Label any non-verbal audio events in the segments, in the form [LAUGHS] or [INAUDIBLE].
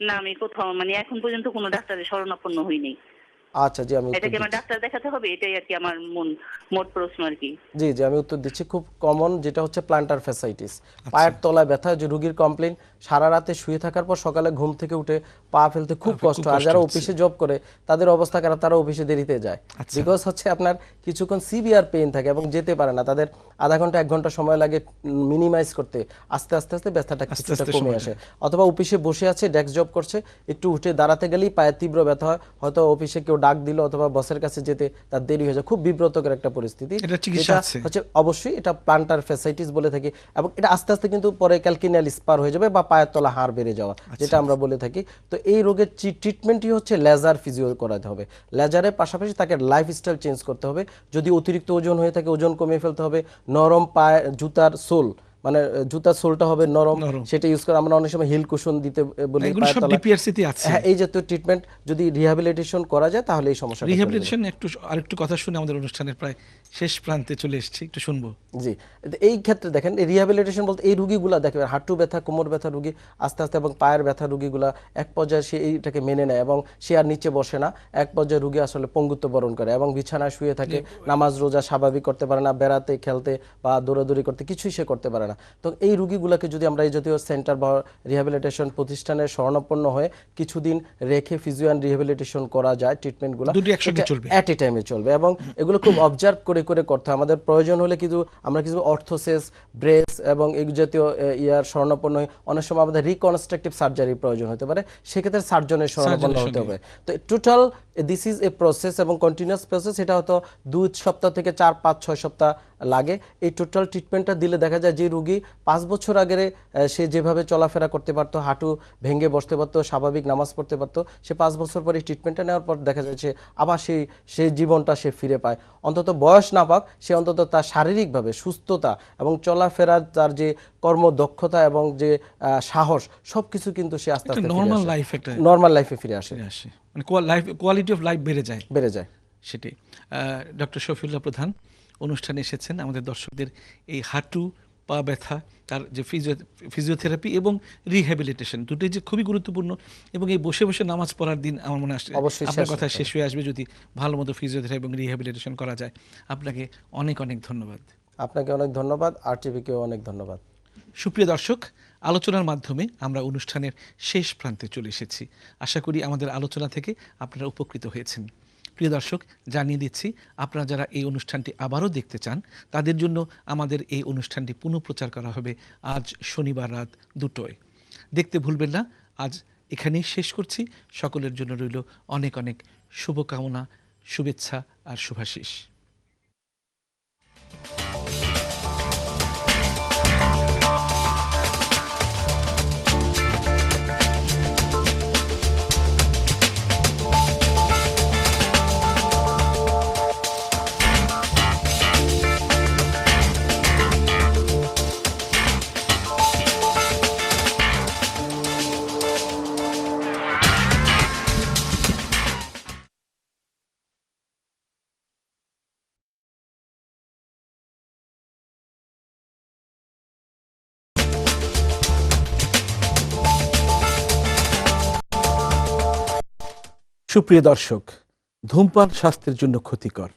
না আমি কোথাও মানে এখন পর্যন্ত কোনো ডাক্তারের শরণাপন্ন হইনি আচ্ছা জি আমি উত্তর এটাকে আমার ডাক্তার দেখাতে হবে এটাই আর কি আমার মন মোট প্রশ্ন আর কি। জি জি আমি উত্তর দিচ্ছি। খুব কমন যেটা হচ্ছে প্লান্টার ফ্যাসাইটিস পায়ের তলায় ব্যথা যে রুগীর কমপ্লেন সারা রাতে শুয়ে থাকার পর সকালে ঘুম থেকে উঠে পা ফেলতে খুব কষ্ট আর যারা অফিসে জব করে তাদের অবস্থা খারাপ তারা অফিসে দেরিতে যায়। বিকজ হচ্ছে আপনার কিছুক্ষণ সিভিয়ার পেইন থাকে এবং যেতে পারে না। তাদের আধা ঘণ্টা এক ঘণ্টা সময় লাগে মিনিমাইজ করতে। আস্তে আস্তে আস্তে ব্যথাটা কিছুটা কমে আসে। অথবা অফিসে বসে আছে ডেস্ক জব করছে একটু উঠে দাঁড়াতে গেলেই পায়ের তীব্র ব্যথা হয়। হয়তো অফিসে কেউ ডাক দিল অথবা বসের কাছে যেতে তার দেরি হয়ে যায়। খুব বিব্রতকর একটা পরিস্থিতি। এটা? হচ্ছে অবশ্যই এটা প্লান্টার ফ্যাসাইটিস বলে থাকি এবং এটা আস্তে আস্তে কিন্তু পরে ক্যালকিনিয়াল স্পার হয়ে যাবে বা পায়ের তলা হাড় বেড়ে যাওয়া আচ্ছা। যেটা আমরা বলে থাকি। তো এই রোগের ট্রিটমেন্টই হচ্ছে লেজার ফিজিও করাতে হবে। লেজারের পাশাপাশি তাকে লাইফস্টাইল চেঞ্জ করতে হবে। যদি অতিরিক্ত ওজন হয়ে থাকে ওজন কমিয়ে ফেলতে হবে। নরম পায়ে জুতার সোল মানে জুতার সোলটা হবে নরম। সেটা ইউজ করে আমরা অনেক সময় হিল কুশন দিতে বলি হ্যাঁ এই জাতীয় ট্রিটমেন্ট যদি রিহ্যাবিলিটেশন করা যায় তাহলে এই সমস্যা রিহ্যাবিলিটেশন একটু আরেকটু কথা শুনে আমাদের অনুষ্ঠানের প্রায় শেষ প্রান্তে চলে এসেছি একটু শুনব। জি এই ক্ষেত্রে দেখেন এই রিহ্যাবিলিটেশন বলতে এই রুগীগুলা দেখবেন হাঁটু ব্যথা কোমর ব্যথা রুগী আস্তে আস্তে এবং পায়ের ব্যথা রুগীগুলা এক পর্যায়ে সে এইটাকে মেনে নেয় এবং সে আর নিচে বসে না এক পর্যায়ে রুগী আসলে পঙ্গুত্ব বরণ করে এবং বিছানায় শুয়ে থাকে নামাজ রোজা স্বাভাবিক করতে পারে না বেড়াতে খেলতে বা দৌড়াদৌড়ি করতে কিছুই সে করতে পারে না। তো এই রুগীগুলোকে যদি আমরা এই জাতীয় সেন্টার বা রিহ্যাবিলিটেশন প্রতিষ্ঠানে শরণাপন্ন হয়ে কিছুদিন রেখে ফিজিও অ্যান্ড রিহ্যাবিলিটেশন করা যায় ট্রিটমেন্টগুলো। অ্যাট এ টাইমে চলবে। এবং এগুলো খুব অবজার্ভ করে করে করতে হয়। আমাদের প্রয়োজন হলে কিন্তু আমরা কিছু অর্থোসেস ব্রেস এবং এই জাতীয় ইয়ার স্বর্ণপন্ন হয়ে অনেক সময় আমাদের রিকনস্ট্রাকটিভ সার্জারির প্রয়োজন হতে পারে। সেক্ষেত্রে সার্জনের স্বর্ণপন্ন হতে হবে। তো total this is a process এবং কন্টিনিউয়াস প্রসেস এটা হয়তো দুই সপ্তাহ থেকে চার পাঁচ ছয় সপ্তাহ লাগে। এই টোটাল ট্রিটমেন্টটা দিলে দেখা যায় যে রুগী পাঁচ বছর আগে সে যেভাবে চলাফেরা করতে পারতো হাঁটু ভেঙে বসতে পারতো স্বাভাবিক নামাজ পড়তে পারতো সে পাঁচ বছর পরে ট্রিটমেন্টটা নেওয়ার পর দেখা যাচ্ছে আবার সেই সেই জীবনটা সে ফিরে পায়। অন্তত বয়স না পাক সে অন্তত তার শারীরিকভাবে সুস্থতা এবং চলাফেরার তার যে কর্মদক্ষতা এবং যে সাহস সবকিছু কিন্তু সে আস্তে আস্তে normal life একটা- নর্মাল লাইফে ফিরে আসে। আসে। মানে লাইফ কোয়ালিটি অফ লাইফ বেড়ে যায়। বেড়ে যায়। সেটাই। ডক্টর শফিউল্লাহ প্রধান অনুষ্ঠানে এসেছেন আমাদের দর্শকদের এই হাঁটু পা ব্যথা তার যে ফিজিও ফিজিওথেরাপি এবং রিহ্যাবিলিটেশন দুটোই যে খুবই গুরুত্বপূর্ণ এবং এই বসে বসে নামাজ পড়ার দিন আমার মনে আসছে। আপনার কথা শেষ হয়ে আসবে যদি ভালো মতো ফিজিওথেরাপি এবং রিহ্যাবিলিটেশন করা যায়। আপনাকে অনেক অনেক ধন্যবাদ। আপনাকে অনেক ধন্যবাদ আর টিভিকেও অনেক ধন্যবাদ। সুপ্রিয় দর্শক আলোচনার মাধ্যমে আমরা অনুষ্ঠানের শেষ প্রান্তে চলে এসেছি। আশা করি আমাদের আলোচনা থেকে আপনারা উপকৃত হয়েছেন। প্রিয় দর্শক, জানিয়ে দিচ্ছি, আপনারা যারা এই অনুষ্ঠানটি আবারও দেখতে চান, তাদের জন্য আমাদের এই অনুষ্ঠানটি পুনঃপ্রচার করা হবে আজ শনিবার রাত দুটোয়। দেখতে ভুলবেন না, আজ এখানেই শেষ করছি। সকলের জন্য রইল অনেক অনেক শুভকামনা, শুভেচ্ছা আর শুভাশিস। সুপ্রিয় দর্শক, ধূমপান স্বাস্থ্যের জন্য ক্ষতিকর।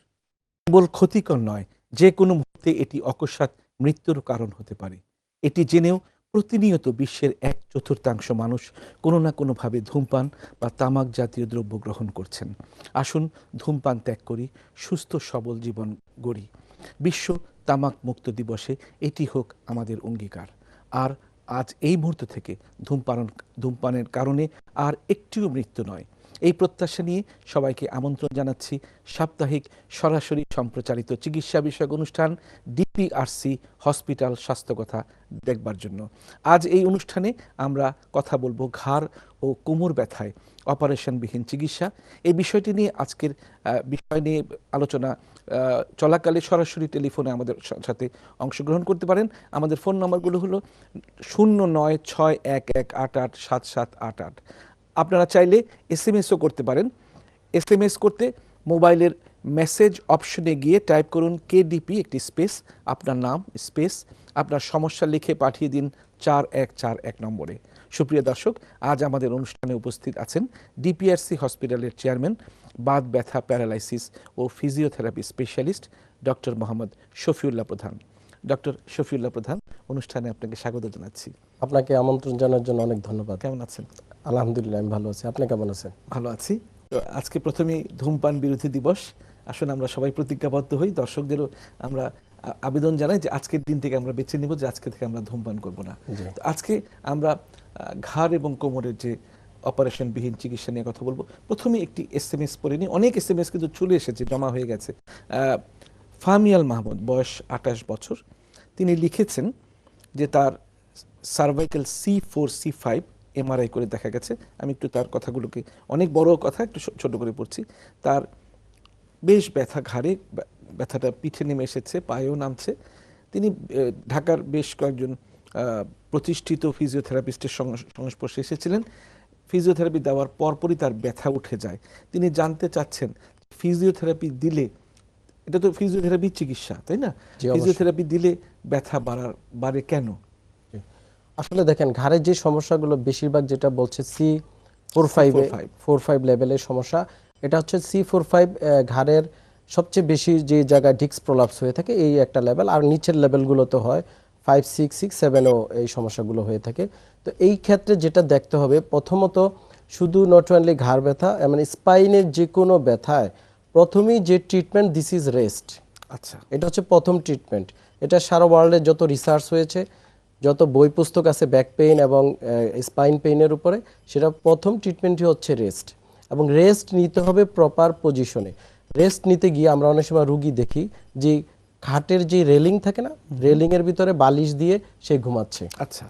কেবল ক্ষতিকর নয়, যে কোনো মুহূর্তে এটি অকস্মাৎ মৃত্যুর কারণ হতে পারে। এটি জেনেও প্রতিনিয়ত বিশ্বের এক চতুর্থাংশ মানুষ কোনো না কোনোভাবে ধূমপান বা তামাক জাতীয় দ্রব্য গ্রহণ করছেন। আসুন ধূমপান ত্যাগ করি, সুস্থ সবল জীবন গড়ি। বিশ্ব তামাক মুক্ত দিবসে এটি হোক আমাদের অঙ্গীকার। আর আজ এই মুহূর্ত থেকে ধূমপান ধূমপানের কারণে আর একটিও মৃত্যু নয় এই প্রত্যাশা নিয়ে সবাইকে আমন্ত্রণ জানাচ্ছি। সাপ্তাহিক সরাসরি সম্প্রচারিত চিকিৎসা বিষয়ক অনুষ্ঠান ডিপিআরসি হসপিটাল স্বাস্থ্য কথা দেখবার জন্য। আজ এই অনুষ্ঠানে আমরা কথা বলব ঘাড় ও কোমর ব্যথায় অপারেশনবিহীন চিকিৎসা। এই বিষয়টি নিয়ে আজকের বিষয় নিয়ে আলোচনা চলাকালে সরাসরি টেলিফোনে আমাদের সাথে অংশগ্রহণ করতে পারেন। আমাদের ফোন নম্বরগুলো হলো শূন্য নয় ছয় এক এক আট আট সাত সাত আট আট। আপনারা চাইলে এস এম এসও করতে পারেন। এস এম এস করতে মোবাইলের মেসেজ অপশনে গিয়ে টাইপ করুন কেডিপি একটি স্পেস আপনার নাম স্পেস আপনার সমস্যা লিখে পাঠিয়ে দিন চার এক চার এক নম্বরে। সুপ্রিয় দর্শক আজ আমাদের অনুষ্ঠানে উপস্থিত আছেন ডিপিআরসি হসপিটালের চেয়ারম্যান বাত ব্যথা প্যারালাইসিস ও physiotherapy specialist doctor Mohammad Shafiullah Pradhan. Doctor Shafiullah প্রধান অনুষ্ঠানে আপনাকে স্বাগত জানাচ্ছি। আপনাকে আমন্ত্রণ জানার জন্য অনেক ধন্যবাদ। কেমন আছেন? আলহামদুলিল্লাহ আমি ভালো আছি। আপনি কেমন আছেন? ভালো আছি। আজকে প্রথমেই ধূমপান বিরোধী দিবস। আসলে আমরা সবাই প্রতিজ্ঞাবদ্ধ হই। দর্শকদেরও আমরা আবেদন জানাই যে আজকের দিন থেকে আমরা বেছে নিব যে আজকে থেকে আমরা ধূমপান করব না। তো আজকে আমরা ঘাড় এবং কোমরের যে অপারেশনবিহীন চিকিৎসা নিয়ে কথা বলব। প্রথমে একটি এস এম এস পড়ে নিই। অনেক এস এম এস কিন্তু চলে এসেছে জমা হয়ে গেছে। ফামিয়াল মাহমুদ বয়স আঠাশ বছর। তিনি লিখেছেন যে তার cervical C four C five MRI করে দেখা গেছে। আমি একটু তার কথাগুলোকে অনেক বড় কথা একটু ছোট করে পড়ছি। তার বেশ ব্যথা ঘাড়ে ব্যথাটা পিঠে নেমে এসেছে পায়েও নামছে। তিনি ঢাকার বেশ কয়েকজন প্রতিষ্ঠিত ফিজিওথেরাপিস্টের সংস্পর্শে এসেছিলেন। ফিজিওথেরাপি দেওয়ার পরপরই তার ব্যথা উঠে যায়। তিনি জানতে চাচ্ছেন ফিজিওথেরাপি দিলে এটা তো ফিজিওথেরাপি চিকিৎসা তাই না? ফিজিওথেরাপি দিলে ব্যথা বাড়ার বাড়ে কেন? আসলে দেখেন ঘাড়ের যে সমস্যাগুলো বেশিরভাগ যেটা বলছে C four five four five লেভেলের সমস্যা এটা হচ্ছে সি ফোর ফাইভ ঘাড়ের সবচেয়ে বেশি যে জায়গায় ডিক্স প্রলাপস হয়ে থাকে এই একটা লেভেল আর নিচের লেভেলগুলোতে হয় ফাইভ সিক্স সিক্স সেভেনও এই সমস্যাগুলো হয়ে থাকে। তো এই ক্ষেত্রে যেটা দেখতে হবে প্রথমত শুধু নট অনলি ঘাড় ব্যথা মানে স্পাইনের যে কোনো ব্যথায় প্রথমেই যে ট্রিটমেন্ট দিস ইজ রেস্ট আচ্ছা। এটা হচ্ছে প্রথম ট্রিটমেন্ট এটা সারা ওয়ার্ল্ডে যত রিসার্চ হয়েছে যত বই পুস্তক আছে ব্যাক পেইন এবং স্পাইন পেইনের উপরে সেটা প্রথম ট্রিটমেন্টই হচ্ছে রেস্ট এবং রেস্ট নিতে হবে প্রপার পজিশনে রেস্ট নিতে গিয়ে আমরা অনেক সময় রুগী দেখি যে খাটের যে রেলিং থাকে না রেলিংয়ের ভিতরে বালিশ দিয়ে সে ঘুমাচ্ছে। আচ্ছা।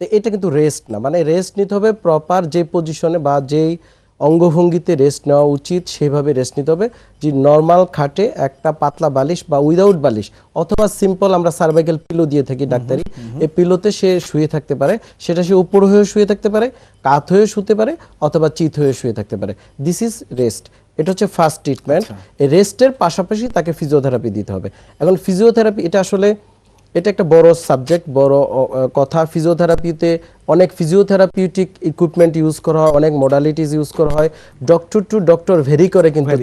এটা কিন্তু রেস্ট না মানে রেস্ট নিতে হবে প্রপার যে পজিশনে বা যেই অঙ্গভঙ্গিতে রেস্ট নেওয়া উচিত সেভাবে রেস্ট নিতে হবে। যে নর্মাল খাটে একটা পাতলা বালিশ বা উইদাউট বালিশ অথবা সিম্পল আমরা সার্ভাইকেল পিলো দিয়ে থাকি ডাক্তারি এই পিলোতে সে শুয়ে থাকতে পারে সেটা সে উপর হয়ে শুয়ে থাকতে পারে কাত হয়ে শুতে পারে অথবা চিত হয়ে শুয়ে থাকতে পারে। দিস ইজ রেস্ট এটা হচ্ছে ফার্স্ট ট্রিটমেন্ট এই রেস্টের পাশাপাশি তাকে ফিজিওথেরাপি দিতে হবে। এখন ফিজিওথেরাপি এটা আসলে এটা একটা বড় সাবজেক্ট বড় কথা। ফিজিওথেরাপিতে অনেক ফিজিওথেরাপিউটিক ইকুইপমেন্ট ইউজ করা হয় অনেক মডালিটিস ইউজ করা হয় ডক্টর টু ডক্টর ভেরি করে কিন্তু।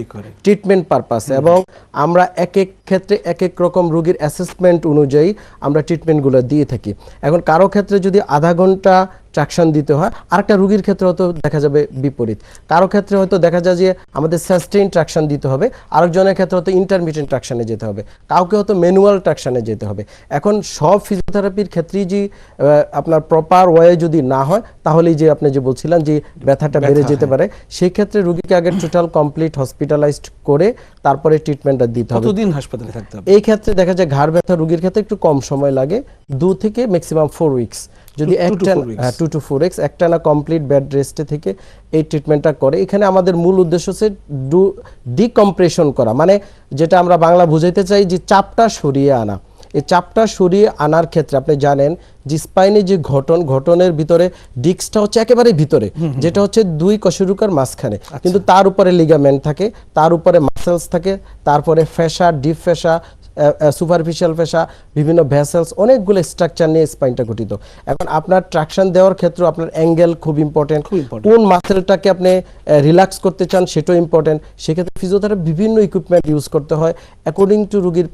ট্রিটমেন্ট পারপাসে এবং আমরা এক এক ক্ষেত্রে এক এক রকম রোগীর অ্যাসেসমেন্ট অনুযায়ী আমরা ট্রিটমেন্টগুলো দিয়ে থাকি। এখন কারও ক্ষেত্রে যদি আধা ঘণ্টা ট্রাকশন দিতে হয় আরেকটা রোগীর ক্ষেত্রে হয়তো দেখা যাবে বিপরীত। কারও ক্ষেত্রে হয়তো দেখা যায় যে আমাদের সাস্টেইন ট্রাকশন দিতে হবে আরেকজনের ক্ষেত্রে হয়তো ইন্টারমিডিয়েন্ট ট্রাকশনে যেতে হবে। কাউকে হয়তো ম্যানুয়াল ট্রাকশনে যেতে হবে। এখন সব ফিজিওথেরাপির ক্ষেত্রেই যে আপনার প্রপার ওয়ে যদি না হয় তাহলেই যে আপনি যে বলছিলেন যে ব্যথাটা বেড়ে যেতে পারে সেই ক্ষেত্রে রোগীকে আগে টোটাল কমপ্লিট হসপিটালাইজড করে তারপরে ট্রিটমেন্টটা দিতে হবে। কতদিন হাসপাতালে থাকতে হবে? এই ক্ষেত্রে দেখা যায় ঘাড় ব্যথা রোগীর ক্ষেত্রে একটু কম সময় লাগে দু থেকে ম্যাক্সিমাম ফোর উইকস যদি একটা টু টু ফোর এক্স একটা না কমপ্লিট বেড রেস্টে থেকে এই ট্রিটমেন্টটা করে। এখানে আমাদের মূল উদ্দেশ্য হচ্ছে ডু ডিকম্প্রেশন করা। মানে যেটা আমরা বাংলা বুঝাইতে চাই যে চাপটা সরিয়ে আনা। এই চাপটা সরিয়ে আনার ক্ষেত্রে আপনি জানেন যে স্পাইনে যে ঘটন ঘটনের ভিতরে ডিস্কটা হচ্ছে একেবারে ভিতরে যেটা হচ্ছে দুই কশেরুকার মাঝখানে। কিন্তু তার উপরে লিগামেন্ট থাকে তার উপরে মাসেলস থাকে তারপরে ফেসা ডিপ ফেসা সুপারফিশিয়াল ফেসা বিভিন্ন ভেসেলস অনেকগুলো স্ট্রাকচার নিয়ে স্পাইনটা গঠিত। এখন আপনার ট্রাকশন দেওয়ার ক্ষেত্রে আপনার অ্যাঙ্গেল খুব ইম্পর্টেন্ট কোন মাসেলটাকে আপনি রিল্যাক্স করতে চান সেটাও ইম্পর্টেন্ট সেক্ষেত্রে ফিজিওথেরাপি বিভিন্ন ইকুইপমেন্ট ইউজ করতে হয় অ্যাকর্ডিং টু রুগীর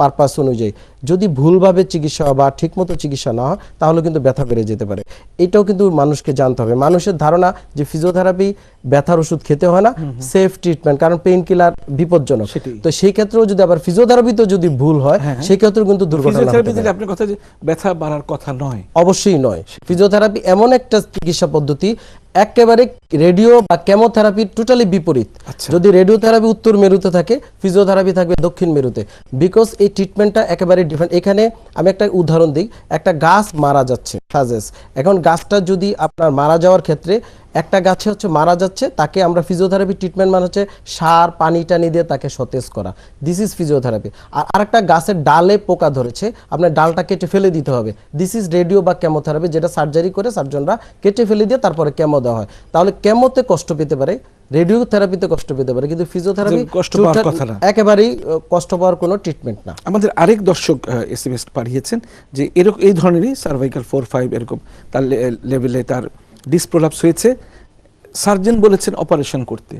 পারপাস অনুযায়ী। যদি ভুলভাবে চিকিৎসা হয় বা ঠিকমতো চিকিৎসা না হয় তাহলে কিন্তু ব্যথা বেড়ে যেতে পারে। এটাও কিন্তু মানুষকে জানতে হবে। মানুষের ধারণা যে ফিজিওথেরাপি ব্যথার ওষুধ খেতে হয় না সেফ ট্রিটমেন্ট কারণ পেইন কিলার বিপজ্জনক তো সেই ক্ষেত্রেও যদি আবার ফিজিওথেরাপিতেও যদি ভুল হয় সেই ক্ষেত্রেও কিন্তু দুর্ঘটনা আপনার কথা যে ব্যথা বাড়ার কথা নয়। অবশ্যই নয়। ফিজিওথেরাপি এমন একটা চিকিৎসা পদ্ধতি একেবারে রেডিও বা কেমোথেরাপি টোটালি বিপরীত। আচ্ছা। যদি রেডিওথেরাপি উত্তর মেরুতে থাকে ফিজিওথেরাপি থাকবে দক্ষিণ মেরুতে। বিকজ এই ট্রিটমেন্টটা একেবারে ডিফারেন্ট এখানে আমি একটা উদাহরণ দিই। একটা গাছ মারা যাচ্ছে, সাজেস। এখন গাছটা যদি আপনার মারা যাওয়ার ক্ষেত্রে একটা গাছে হচ্ছে মারা যাচ্ছে তাকে আমরা ফিজিওথেরাপি ট্রিটমেন্ট মানে হচ্ছে সার পানি টানি দিয়ে তাকে সতেজ করা। দিস ইজ ফিজিওথেরাপি আর আরেকটা গাছের ডালে পোকা ধরেছে আপনার ডালটা কেটে ফেলে দিতে হবে। দিস ইজ রেডিও বা কেমোথেরাপি যেটা সার্জারি করে সার্জনরা কেটে ফেলে দিয়ে তারপরে কেমো দেওয়া হয়। তাহলে কেমোতে কষ্ট পেতে পারে রেডিও থেরাপিতে কষ্ট পেতে পারে কিন্তু ফিজিওথেরাপি কষ্ট পাওয়ার কথা না। একেবারেই কষ্ট পাওয়ার কোনো ট্রিটমেন্ট না। আমাদের আরেক দর্শক এস এম এস পাঠিয়েছেন যে এরকম এই ধরনেরই সার্ভাইকাল ফোর ফাইভ এরকম তার লেভেলে তার ডিসপ্রোলাপস হয়েছে সার্জন বলেছেন অপারেশন করতে।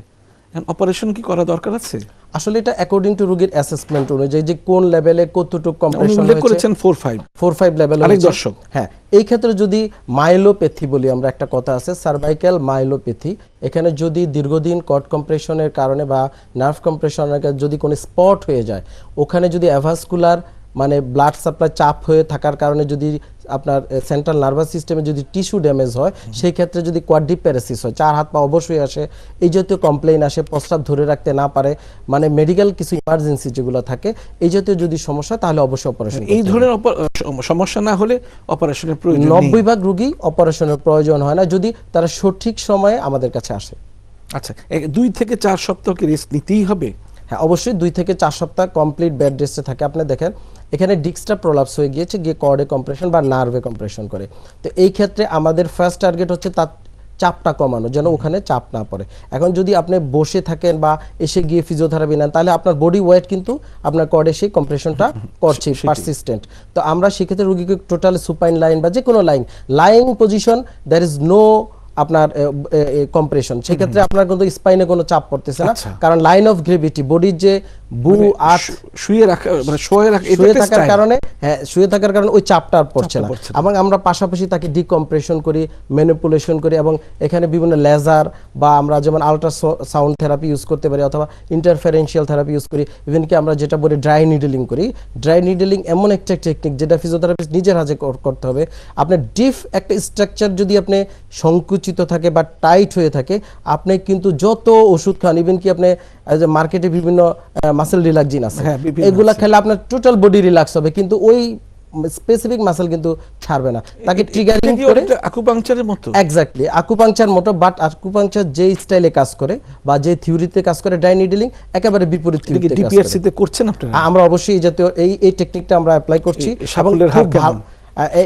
অপারেশন কি করা দরকার আছে? আসলে এটা অ্যাকর্ডিং টু রোগীর অ্যাসেসমেন্ট অনুযায়ী যে কোন লেভেলে কতটুকু কম্প্রেশন হয়েছে করেছেন four five four five level আরেক দর্শক। হ্যাঁ এই ক্ষেত্রে যদি মাইলোপ্যাথি বলি আমরা একটা কথা আছে সার্ভাইকাল মাইলোপ্যাথি এখানে যদি দীর্ঘদিন কট কম্প্রেশনের কারণে বা নার্ভ কম্প্রেশনের কারণে যদি কোনো স্পট হয়ে যায় ওখানে যদি অ্যাভাসকুলার মানে ব্লাড সাপ্লাই চাপ হয়ে থাকার কারণে যদি আপনার সেন্ট্রাল নার্ভাস সিস্টেমে যদি টিস্যু ড্যামেজ হয় সেই ক্ষেত্রে যদি কোয়াড্রিপ্যারাসিস হয় চার হাত পা অবশ্যই আসে এই জাতীয় কমপ্লেইন আসে প্রস্রাব ধরে রাখতে না পারে মানে মেডিকেল কিছু ইমার্জেন্সি যেগুলো থাকে এই জাতীয় যদি সমস্যা তাহলে অবশ্যই অপারেশন এই ধরনের সমস্যা না হলে অপারেশনের প্রয়োজন নব্বই ভাগ রুগী অপারেশনের প্রয়োজন হয় না যদি তারা সঠিক সময়ে আমাদের কাছে আসে। আচ্ছা দুই থেকে চার সপ্তাহ কি রেস্ট নিতেই হবে? হ্যাঁ অবশ্যই দুই থেকে চার সপ্তাহ কমপ্লিট বেড রেস্টে থাকে। আপনি দেখেন এখানে ডিস্কটা প্রলাপস হয়ে গিয়েছে গিয়ে কর্ডে কম্প্রেশন বা নার্ভে কম্প্রেশন করে। তো এই ক্ষেত্রে আমাদের ফার্স্ট টার্গেট হচ্ছে তার চাপটা কমানো যেন ওখানে চাপ না পড়ে। এখন যদি আপনি বসে থাকেন বা এসে গিয়ে ফিজিওথেরাপি নেন তাহলে আপনার বডি ওয়েট কিন্তু আপনার কর্ডে সেই কম্প্রেশন [LAUGHS] করছে পারসিস্টেন্ট তো আমরা সেক্ষেত্রে রুগীকে টোটাল সুপাইন লাইন বা যে কোনো line lying position there is no আপনার কম্প্রেশন সেক্ষেত্রে আপনার কিন্তু স্পাইনে কোনো চাপ পড়তেছে না। আচ্ছা। কারণ লাইন অফ গ্রেভিটি বডির যে বু আর্ট শু- শুয়ে রাখা মানে শুয়ে রাখা এটা শুয়ে থাকার কারণে হ্যাঁ শুয়ে থাকার কারণে ওই চাপটা আর পড়ছে না। এবং আমরা পাশাপাশি তাকে ডিকম্প্রেশন করি ম্যানিপুলেশন করি এবং এখানে বিভিন্ন লেজার বা আমরা যেমন আলট্রা সাউন্ড থেরাপি ইউজ করতে পারি অথবা ইন্টারফারেন্সিয়াল থেরাপি ইউজ করি। ইভেন কি আমরা যেটা বলি ড্রাই নিডলিং করি। ড্রাই নিডলিং এমন একটা টেকনিক যেটা ফিজিওথেরাপিস্ট নিজের হাতে করতে হবে। আপনার ডিফ একটা স্ট্রাকচার যদি আপনি সংকুচিত থাকে বা টাইট হয়ে থাকে আপনি কিন্তু যত ওষুধ খান ইভেন কি আপনি মার্কেটে বিভিন্ন মাসেল রিল্যাক্সিন আছে। হ্যাঁ, এগুলা খেলে আপনার টোটাল বডি রিল্যাক্স হবে কিন্তু ওই স্পেসিফিক মাসেল কিন্তু ছাড়বে না। তাকে ট্রিগারিং করে আকুপাংচারের মতো? এক্স্যাক্টলি আকুপাংচার মতো বাট আকুপাংচার যে স্টাইলে কাজ করে বা যে থিওরিতে কাজ করে ডাই নিডলিং একেবারে বিপরীত থিওরিতে কাজ করে। ডিপিআরসি তে করছেন আপনারা? আমরা অবশ্যই এই জাতীয় এই এই টেকনিকটা আমরা অ্যাপ্লাই করছি খুব কেমন? ভালো-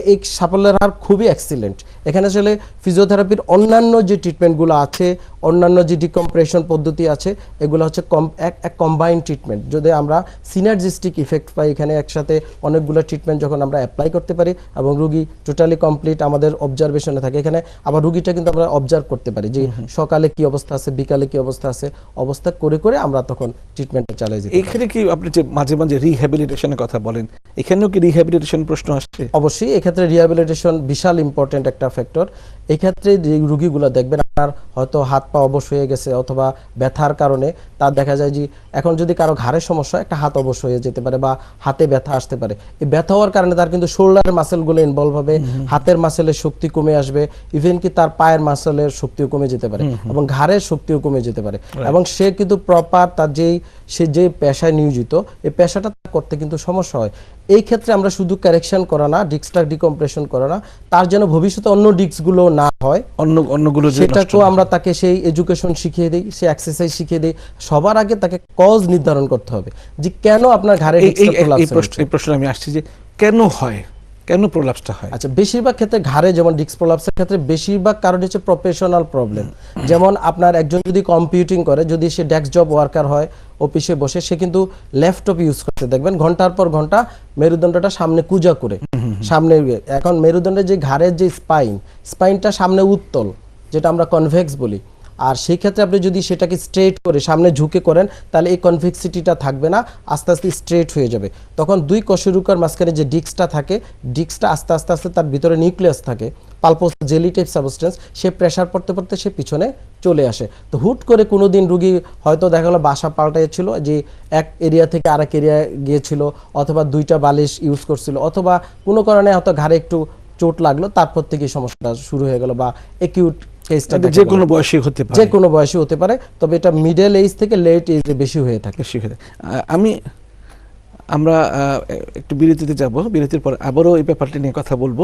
এই সাফল্যের হার খুবই এক্সিলেন্ট এখানে আসলে ফিজিওথেরাপির অন্যান্য যে ট্রিটমেন্টগুলো আছে অন্যান্য যে ডিকম্প্রেশন পদ্ধতি আছে এগুলো হচ্ছে কম এক এক কম্বাইন ট্রিটমেন্ট যদি আমরা সিনার্জিস্টিক ইফেক্ট পাই এখানে একসাথে অনেকগুলো ট্রিটমেন্ট যখন আমরা অ্যাপ্লাই করতে পারি এবং রুগী টোটালি কমপ্লিট আমাদের অবজারভেশনে থাকে। এখানে আবার রুগীটা কিন্তু আমরা অবজার্ভ করতে পারি যে সকালে কি অবস্থা আছে বিকালে কি অবস্থা আছে অবস্থা করে করে আমরা তখন ট্রিটমেন্টটা চালাই যাই এখানে কি আপনি যে মাঝে মাঝে রিহ্যাবিলিটেশনের কথা বলেন এখানেও কি রিহ্যাবিলিটেশন প্রশ্ন আসছে? অবশ্যই। এক্ষেত্রে রিহ্যাবিলিটেশন বিশাল ইম্পর্টেন্ট একটা ফ্যাক্টর এক্ষেত্রে যে রুগীগুলো দেখবেন আপনার হয়তো হাত পা অবশ হয়ে গেছে অথবা ব্যথার কারণে তার দেখা যায় যে এখন যদি কারও ঘাড়ের সমস্যা একটা হাত অবশ হয়ে যেতে পারে বা হাতে ব্যথা আসতে পারে। এই ব্যথা হওয়ার কারণে তার কিন্তু শোল্ডারের মাসেলগুলো ইনভলভ হবে হাতের মাসেলের শক্তি কমে আসবে ইভেন কি তার পায়ের মাসেলের শক্তিও কমে যেতে পারে এবং ঘাড়ের শক্তিও কমে যেতে পারে। এবং সে কিন্তু প্রপার তার যেই সে যে পেশায় নিয়োজিত এই পেশাটা করতে কিন্তু সমস্যা হয়। এই ক্ষেত্রে আমরা শুধু কারেকশন করা না ডিস্কটা ডিকম্প্রেশন করা না তার যেন ভবিষ্যতে অন্য ডিস্কগুলো না হয় অন্য অন্যগুলো সেটাকেও আমরা তাকে সেই এডুকেশন শিখিয়ে দিই সে এক্সারসাইজ শিখিয়ে দিই। সবার আগে তাকে কজ নির্ধারণ করতে হবে যে কেন আপনার ঘাড়ে এই- প্রশ্ন এই প্রশ্ন আমি আসছি যে কেন হয়? কেন প্রলাপসটা হয়? আচ্ছা বেশিরভাগ ক্ষেত্রে ঘাড়ে যেমন ডিস্ক প্রলাপসের ক্ষেত্রে বেশিরভাগ কারণ হচ্ছে প্রফেশনাল প্রবলেম যেমন আপনার একজন যদি কম্পিউটিং করে যদি সে ডেস্ক জব ওয়ার্কার হয় অফিসে বসে সে কিন্তু ল্যাপটপ ইউজ করতে দেখবেন ঘণ্টার পর ঘণ্টা মেরুদণ্ডটা সামনে কুজা করে। সামনে এখন মেরুদণ্ডের যে ঘাড়ের যে স্পাইন স্পাইনটা সামনে উত্তল, যেটা আমরা কনভেক্স বলি। আর সেই ক্ষেত্রে আপনি যদি সেটাকে স্ট্রেট করে সামনে ঝুঁকে করেন, তাহলে এই কনভেক্সিটিটা থাকবে না, আস্তে আস্তে স্ট্রেট হয়ে যাবে। তখন দুই কশেরুকার মাঝখানে যে ডিস্কটা থাকে ডিস্কটা আস্তে আস্তে আস্তে তার ভিতরে নিউক্লিয়াস থাকে। পালপোস জেলি টাইপ সাবস্টেন্স সে প্রেশার পড়তে পড়তে সে পিছনে চলে আসে। তো হুট করে কোনো দিন রুগী হয়তো দেখা গেলো বাসা পাল্টাইছিল যে এক এরিয়া থেকে আরেক এরিয়ায় গিয়েছিল অথবা দুইটা বালিশ ইউজ করছিল অথবা কোনো কারণে হয়তো ঘাড়ে একটু চোট লাগল তারপর থেকে সমস্যাটা শুরু হয়ে গেল বা একিউট কেসটা যে কোনো বয়সে হতে পারে। যে কোনো বয়সে হতে পারে তবে এটা মিডল এজ থেকে লেট এজে বেশি হয়ে থাকে। আমি আমরা একটু বিরতিতে যাব। বিরতির পর আবারও এই ব্যাপারটি নিয়ে কথা বলব।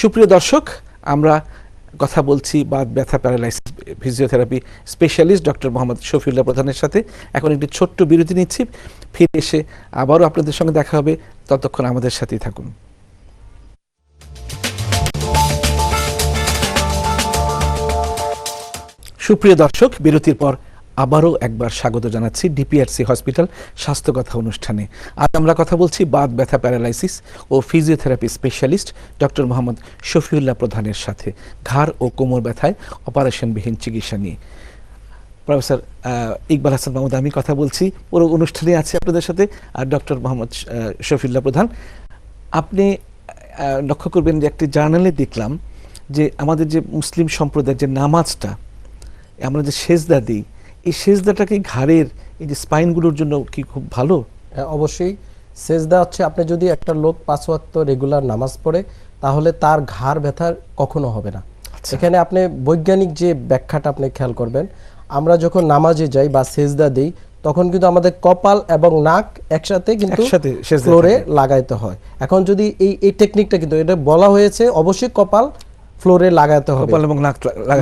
সুপ্রিয় দর্শক আমরা কথা বলছি বা ব্যথা paralysis physiotherapy specialist doctor Mohammad Shafiullah প্রধানের সাথে। এখন একটি ছোট্ট বিরতি নিচ্ছি। ফিরে এসে আবারও আপনাদের সঙ্গে দেখা হবে। ততক্ষণ আমাদের সাথেই থাকুন। সুপ্রিয় দর্শক, বিরতির পর আবারও একবার স্বাগত জানাচ্ছি ডিপিআরসি হসপিটাল স্বাস্থ্য কথা অনুষ্ঠানে। আজ আমরা কথা বলছি বাত ব্যথা প্যারালাইসিস ও physiotherapy specialist doctor Mohammad Shafiullah প্রধানের সাথে ঘাড় ও কোমর ব্যথায় অপারেশনবিহীন চিকিৎসা নিয়ে। প্রফেসর ইকবাল হাসান মাহমুদ, আমি কথা বলছি। পুরো অনুষ্ঠানে আছে আপনাদের সাথে, আর ডক্টর মোহাম্মদ শফিউল্লাহ প্রধান। আপনি লক্ষ্য করবেন যে একটি জার্নালে দেখলাম যে আমাদের যে মুসলিম সম্প্রদায়ের যে নামাজটা, আমরা যে সেজদা দিই এই সেজদাটা কি ঘাড়ের এই যে স্পাইনগুলোর জন্য কি খুব ভালো? হ্যাঁ, অবশ্যই। সেজদা হচ্ছে আপনি যদি একটা লোক পাঁচ ওয়াক্ত রেগুলার নামাজ পড়ে তাহলে তার ঘাড় ব্যথা কখনো হবে না। আচ্ছা। এখানে আপনি বৈজ্ঞানিক যে ব্যাখ্যাটা আপনি খেয়াল করবেন আমরা যখন নামাজে যাই বা সেজদা দিই তখন কিন্তু আমাদের কপাল এবং নাক একসাথে কিন্তু ফ্লোরে লাগাইতে হয়। এখন যদি এই এই টেকনিকটা কিন্তু এটা বলা হয়েছে অবশ্যই কপাল ফ্লোরে লাগাতে হবে। এবং নাক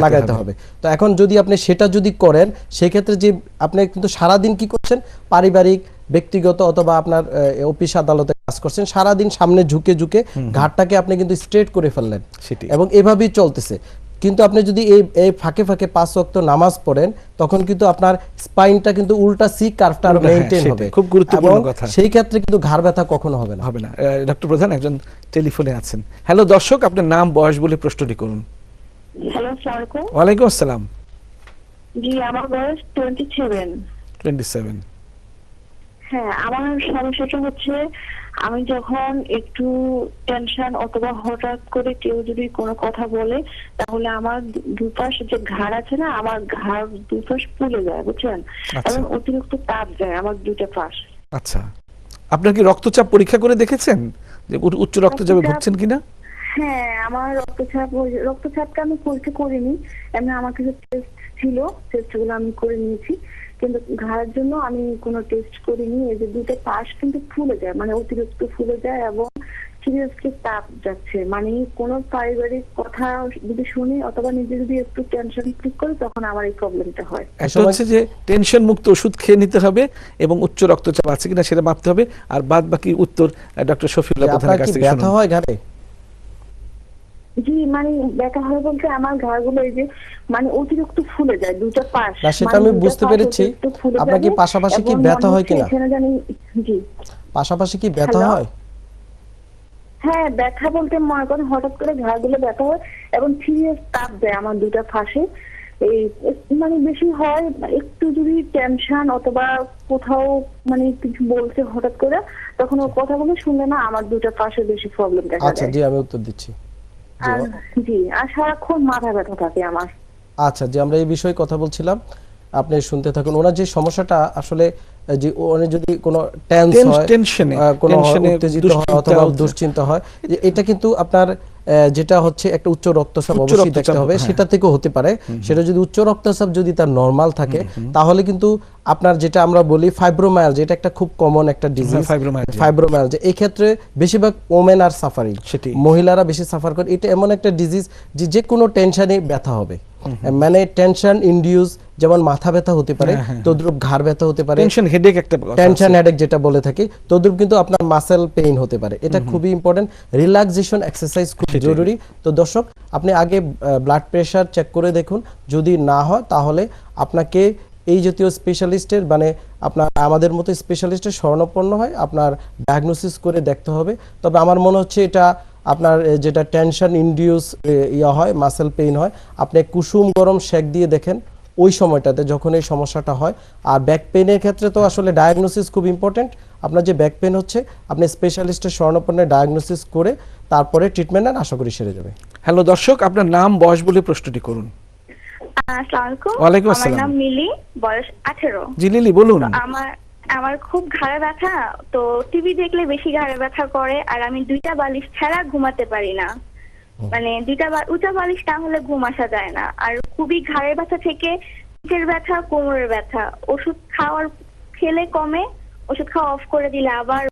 লাগাতে হবে। তো এখন যদি আপনি সেটা যদি করেন সেক্ষেত্রে যে আপনি কিন্তু সারাদিন কি করছেন? পারিবারিক ব্যক্তিগত অথবা আপনার অফিস আদালতে কাজ করছেন সারাদিন সামনে ঝুঁকে ঝুঁকে ঘাটটাকে আপনি কিন্তু স্ট্রেট করে ফেললেন। সেটি। এবং এভাবেই চলতেছে। কিন্তু আপনি যদি এই এই ফাঁকে ফাঁকে পাঁচ ওয়াক্ত নামাজ পড়েন তখন কিন্তু আপনার স্পাইনটা কিন্তু উল্টা সি কার্ভটা হ্যাঁ, মেইনটেইন হবে। খুব গুরুত্বপূর্ণ কথা। সেই ক্ষেত্রে কিন্তু ঘাড় ব্যথা কখনো হবে না। হবে না। ডক্টর প্রধান একজন টেলিফোনে আছেন। হ্যালো দর্শক আপনার নাম বয়স বলে প্রশ্নটি করুন। হ্যালো আসসালামাইকুম ওয়ালাইকুম আসসালাম। জি আমার বয়স টোয়েন্টি সেভেন টোয়েন্টি সেভেন হ্যাঁ আমার সমস্যাটা হচ্ছে আমি যখন একটু টেনশন অথবা হঠাৎ করে কেউ যদি কোনো কথা বলে তাহলে আমার দুপাশ যে ঘাড় আছে না আমার ঘাড় দুপাশ ফুলে যায় বুঝছেন? আচ্ছা। এবং অতিরিক্ত তাপ যায় আমার দুটো পাশ। আচ্ছা। আপনার কি রক্তচাপ পরীক্ষা করে দেখেছেন? যে উচ্চ রক্তচাপে ভুগছেন কিনা? হ্যাঁ আমার রক্তচাপ রক্তচাপটা আমি পরীক্ষা করিনি। এমনি আমার কিছু টেস্ট ছিল টেস্টগুলো আমি করে নিয়েছি। কিন্তু ঘাড়ের জন্য আমি কোনো টেস্ট করিনি এই যে দুটো পাশ কিন্তু ফুলে যায় মানে অতিরিক্ত ফুলে যায় এবং সিরিয়াসলি তাপ যাচ্ছে। মানে কোনো পারিবারিক কথা যদি শুনি অথবা নিজে যদি একটু টেনশন ঠিক করি তখন আমার এই প্রবলেমটা হয়। একটা হচ্ছে যে টেনশন মুক্ত ওষুধ খেয়ে নিতে হবে এবং উচ্চ রক্তচাপ আছে কিনা সেটা মাপতে হবে আর বাদ বাকি উত্তর ডক্টর শফিউল্লাহ প্রধানের কাছ থেকে ব্যথা শুনুন। হয় ঘাড়ে? জি মানে ব্যথা হয় বলতে আমার ঘাড়গুলো এই যে মানে অতিরিক্ত ফুলে যায় দুটো পাশ। না, সেটা মানে আমি বুঝতে পেরেছি। আপনার কি পাশাপাশি কি ব্যথা হয় কিনা? জি। পাশাপাশি কি ব্যথা হয়? হ্যাঁ ব্যথা বলতে মনে করেন হঠাৎ করে ঘাড়গুলো ব্যথা হয় এবং সিরিয়াস তাপ দেয় আমার দুটা ফাঁসে এই মানে বেশি হয় একটু যদি টেনশন অথবা কোথাও মানে কিছু বলছে হঠাৎ করে তখন ওর কথাগুলো শুনলে না আমার দুটা পাশে বেশি প্রবলেম দেখা আচ্ছা যায় জি আমি উত্তর দিচ্ছি। জি, আর সারাক্ষণ মাথা ব্যথা থাকে আমার। আচ্ছা যে আমরা এই বিষয়ে কথা বলছিলাম আপনি শুনতে থাকুন। ওনার যে সমস্যাটা আসলে যে ওনার যদি কোনো টেন্স হয় কোনো উত্তেজিত হয় দুশ্চিন্তা, অথবা দুশ্চিন্তা হয় যে এটা কিন্তু আপনার যেটা হচ্ছে একটা উচ্চ রক্তচাপ অবশ্যই দেখতে হবে। হ্যাঁ। সেটা থেকেও হতে পারে। সেটা যদি উচ্চ রক্তচাপ যদি তার নরমাল থাকে তাহলে কিন্তু আপনার যেটা আমরা বলি ফাইব্রোমায়াল যেটা একটা খুব কমন একটা ডিজিজ ফাইব্রোমায়ালজি ফাইব্রোমায়াল যে এই ক্ষেত্রে বেশিরভাগ ওমেন আর সাফারিং। মহিলারা বেশি সাফার করে। এটা এমন একটা ডিজিজ যে যে কোনো টেনশনে ব্যথা হবে। মানে টেনশন ইনডিউস যেমন মাথা ব্যথা হতে পারে হ্যাঁ, তদ্রুপ ঘাড় ব্যথা হতে পারে টেনশন হেডেক একটা টেনশন হেডেক যেটা বলে থাকি তদ্রুপ কিন্তু আপনার মাসেল পেইন হতে পারে। এটা খুবই ইম্পর্টেন্ট রিল্যাক্সেশন এক্সারসাইজ খুব জরুরি। তো দর্শক আপনি আগে ব্লাড প্রেশার চেক করে দেখুন। যদি না হয় তাহলে আপনাকে এই জাতীয় স্পেশালিস্টের মানে আপনার আমাদের মতো স্পেশালিস্টের স্বর্ণপন্ন হয়। আপনার ডায়াগনোসিস করে দেখতে হবে। তবে আমার মনে হচ্ছে এটা আপনার যেটা টেনশন ইনডিউস ইয়া হয় মাসেল পেইন হয় আপনি কুসুম গরম শেক দিয়ে দেখেন ওই সময়টাতে যখন এই সমস্যাটা হয়। আর ব্যাক পেনের ক্ষেত্রে তো আসলে ডায়াগনোসিস খুব ইম্পর্টেন্ট আপনার যে ব্যাক পেন হচ্ছে আপনি স্পেশালিস্টের স্বর্ণপণ্যে ডায়াগনোসিস করে তারপরে ট্রিটমেন্ট নেন আশা করি সেরে যাবে। হ্যালো দর্শক আপনার নাম বয়স বলে প্রশ্নটি করুন। আসসালামাইকুম ওয়ালাইকুম আমার আসসালাম। নাম মিলি বয়স আঠেরো। জি লিলি বলুন। আমার আমার খুব ঘাড়ে ব্যথা তো টিভি দেখলে বেশি ঘাড়ে ব্যথা করে আর আমি দুইটা বালিশ ছাড়া ঘুমাতে পারি না। মানে দুইটা উঁচা বালিশ না হলে ঘুম আসা যায় না। আর খুবই ঘাড়ে ব্যথা থেকে পিঠের ব্যথা কোমরের ব্যথা। ওষুধ খাওয়ার খেলে কমে ওষুধ খাওয়া অফ করে দিলে আবার